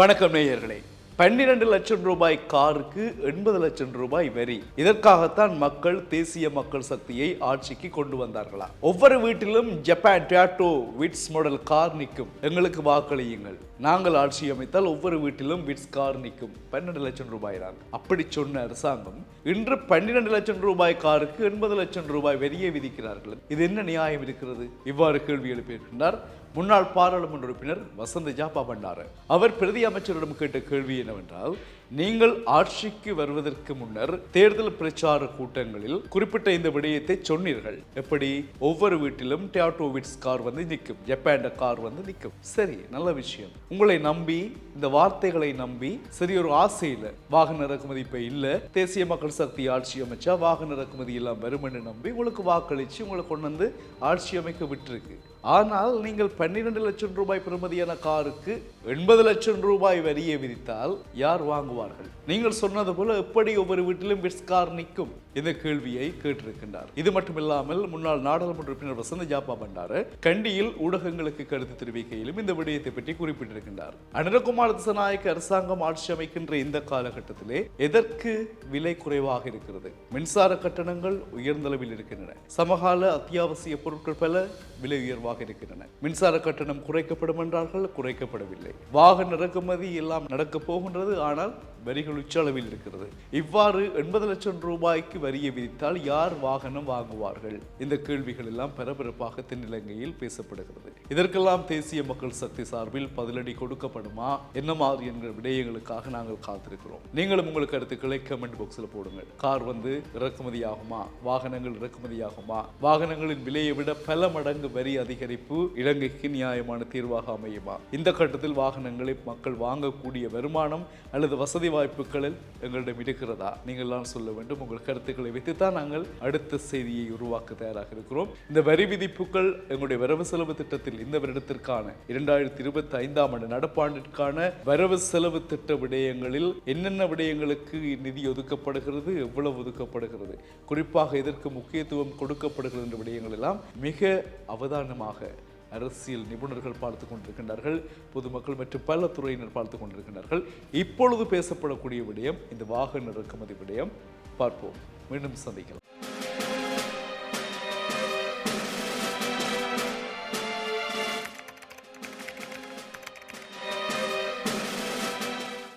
வணக்கம் நேயர்களே. பன்னிரண்டு லட்சம் ரூபாய் காருக்கு எண்பது லட்சம் ரூபாய் வரி. இதற்காகத்தான் மக்கள் தேசிய மக்கள் சக்தியை ஆட்சிக்கு கொண்டு வந்தார்களா? ஒவ்வொரு வீட்டிலும் ஜப்பான் டேட்டோ விட்ஸ் மாடல் கார் நிற்கும். எங்களுக்கு வாக்களியுங்கள். நாங்கள் ஆட்சி அமைத்தால் ஒவ்வொரு வீட்டிலும் விட்ஸ் கார் நிற்கும். பன்னெண்டு லட்சம் ரூபாய் தான். அப்படி சொன்ன அரசாங்கம் இன்று பன்னிரண்டு லட்சம் ரூபாய் காருக்கு எண்பது லட்சம் ரூபாய் வரியை விதிக்கிறார்கள். இது என்ன நியாயம் இருக்கிறது? இவ்வாறு கேள்வி எழுப்பியிருக்கின்றார். முன்னாள் பாராளுமன்ற உறுப்பினர் வசந்த ஜாபா பண்டார அவர் பிரதி அமைச்சரிடம் கேட்ட கேள்வி என்னவென்றால் நீங்கள் ஆட்சிக்கு வருவதற்கு முன்னர் தேர்தல் பிரச்சார கூட்டங்களில் குறிப்பிட்ட இந்த விடயத்தை சொன்னீர்கள். எப்படி? ஒவ்வொரு வீட்டிலும் டியாட்டோவிட்ஸ் கார் வந்து நிற்கும் ஜப்பான் கார் வந்து நிற்கும். சரி நல்ல விஷயம். உங்களை நம்பி இந்த வார்த்தைகளை நம்பி சரி ஒரு ஆசையில் வாகன இறக்குமதி இப்போ இல்லை தேசிய மக்கள் சக்தி ஆட்சி அமைச்சா வாகன இறக்குமதி எல்லாம் வருமென்னு நம்பி உங்களுக்கு வாக்களித்து உங்களை கொண்டு வந்து ஆட்சி அமைக்க விட்டுருக்கு. ஆனால் நீங்கள் பன்னிரெண்டு லட்சம் ரூபாய் பெறுமதியான காருக்கு எண்பது லட்சம் ரூபாய் வரியை விதித்தால் யார் வாங்குவார்கள்? நீங்கள் சொன்னது போல எப்படி ஒவ்வொரு வீட்டிலும் பெட்ஸ்கார் நிற்கும் இந்த கேள்வியை கேட்டிருக்கின்றார். இது மட்டுமில்லாமல் முன்னாள் நாடாளுமன்ற உறுப்பினர் வசந்த ஜாப்பா பண்டார கண்டியில் ஊடகங்களுக்கு கருத்து தெரிவிக்கையிலும் இந்த விடயத்தை பற்றி குறிப்பிட்டிருக்கின்றார். அனுரகுமார் திசநாயக்க அரசாங்கம் ஆட்சி அமைக்கின்ற இந்த காலகட்டத்திலே எதற்கு விலை குறைவாக இருக்கிறது? மின்சார கட்டணங்கள் உயர்ந்தளவில் இருக்கின்றன. சமகால அத்தியாவசிய பொருட்கள் பல விலை உயர்வாக இருக்கின்றன. மின்சார கட்டணம் குறைக்கப்படும் என்றார்கள் குறைக்கப்படவில்லை. வாகன இறக்குமதி எல்லாம் நடக்க போகின்றது ஆனால் வரிகள் உச்ச அளவில் இருக்கிறது. இவ்வாறு எண்பது லட்சம் ரூபாய்க்கு வரியை விதித்தால் யார் வாகனம் வாங்குவார்கள்? இந்த கேள்விகள் எல்லாம் பரபரப்பாக தென்னிலங்கையில் பேசப்படுகிறது. இதற்கெல்லாம் தேசிய மக்கள் சக்தி சார்பில் பதிலடி கொடுக்கப்படுமா? என்ன மாதிரி என்கிற விடயங்களுக்காக நாங்கள் காத்திருக்கிறோம். நீங்களும் உங்கள் கருத்துக்களை கமெண்ட் பாக்ஸில் போடுங்கள். கார் வந்து இறக்குமதி ஆகுமா வாகனங்கள் இறக்குமதி ஆகுமா வாகனங்களின் விலையை விட பல மடங்கு வரி அதிகரிப்பு இலங்கைக்கு நியாயமான தீர்வாக அமையுமா? இந்த கட்டத்தில் வாகனங்களை மக்கள் வாங்கக்கூடிய வருமானம் அல்லது வசதி வாய்ப்பு வாய்ப்புகளில் எங்களிடம் இருக்கிறதா? நீங்கள் தான் சொல்ல வேண்டும். உங்கள் கருத்துக்களை வைத்துத்தான் நாங்கள் அடுத்த செய்தியை உருவாக்க தயாராக இருக்கிறோம். இந்த வரி விதிப்புகள் எங்களுடைய வரவு செலவு திட்டத்தில் இந்த வருடத்திற்கான இரண்டாயிரத்தி இருபத்தி ஐந்தாம் ஆண்டு நடப்பாண்டிற்கான வரவு செலவு திட்ட விடயங்களில் என்னென்ன விடயங்களுக்கு நிதி ஒதுக்கப்படுகிறது எவ்வளவு ஒதுக்கப்படுகிறது குறிப்பாக இதற்கு முக்கியத்துவம் கொடுக்கப்படுகிறது என்ற விடயங்கள் எல்லாம் மிக அவதானமாக அரசியல் நிபுணர்கள் பார்த்து கொண்டிருக்கின்றார்கள் பொதுமக்கள் மற்றும் பல துறையினர் பார்த்து கொண்டிருக்கின்றார்கள். இப்பொழுது பேசப்படக்கூடிய விடயம் இந்த வாகன இறக்குமதி விடயம். பார்ப்போம். மீண்டும் சந்திக்கலாம்.